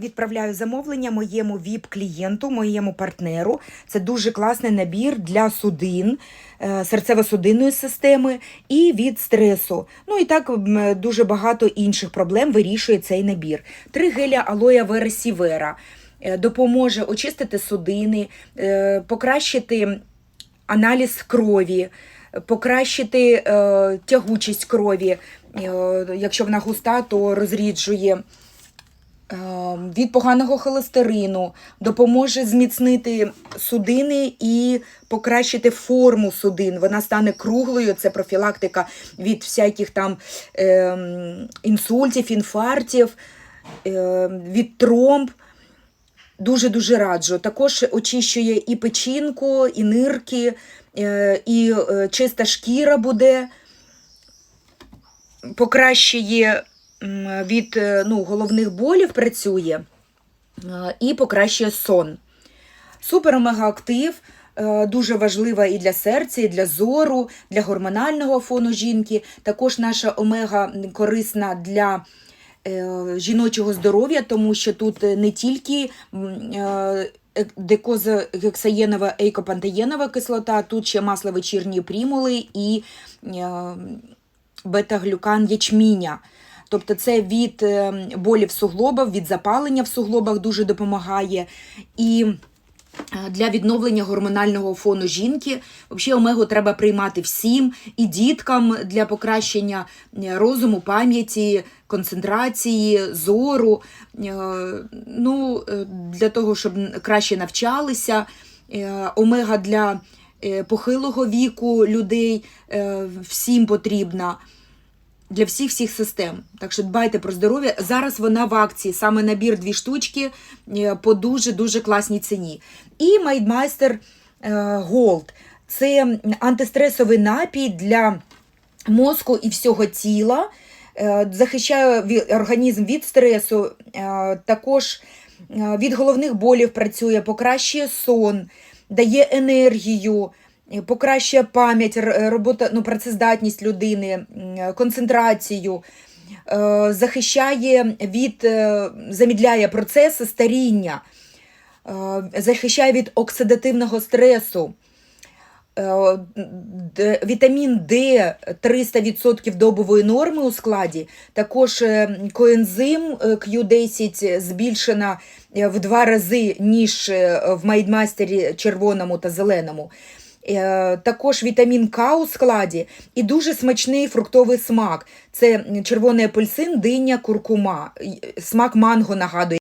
Відправляю замовлення моєму ВІП-клієнту, моєму партнеру. Це дуже класний набір для судин, е, серцево-судинної системи і від стресу. Ну і так дуже багато інших проблем вирішує цей набір. Три геля алоя вера сівера допоможе очистити судини, е, покращити аналіз крові, покращити е, тягучість крові. Е, якщо вона густа, то розріджує. Е, Від поганого холестерину допоможе зміцнити судини і покращити форму судин. Вона стане круглою. Це профілактика від всяких там е, інсультів, інфарктів, е, від тромб. Дуже-дуже раджу. Також очищує і печінку, і нирки, е, і е, чиста шкіра буде, покращує від е, ну, головних болів працює е, і покращує сон. Супер омега-актив, е, дуже важлива і для серця, і для зору, для гормонального фону жінки. Також наша омега корисна для жіночого здоров'я, тому що тут не тільки м, е, е, декозагексаєнова ейкопантаєнова кислота, тут ще масло вечірньої прімули і бета-глюкан ячміня. Тобто це від е, болів в суглобах, від запалення в суглобах дуже допомагає. І е, для відновлення гормонального фону жінки. Взагалі омегу треба приймати всім, і діткам для покращення е, розуму, пам'яті, концентрації, зору. Ну, для того, щоб краще навчалися. Омега для похилого віку людей всім потрібна для всіх всіх систем. Так що дбайте про здоров'я. Зараз вона в акції, саме набір дві штучки е, по дуже дуже класній ціні. І Майдмайстер Голд це антистресовий напій для мозку і всього тіла. Е, Захищає організм від стресу, е, також від головних болів працює, покращує сон, дає енергію, покращує пам'ять, робота, ну, працездатність людини, концентрацію, е, захищає від, е, замідляє процеси старіння, е, захищає від оксидативного стресу. Е, Вітамін Д 300% добової норми у складі. Також е, коензим е, Q10 збільшена е, в два рази, ніж е, в майдмастері червоному та зеленому. Е, Також вітамін К у складі і дуже смачний фруктовий смак. Це червоний апельсин, диня, куркума. Смак манго нагадує.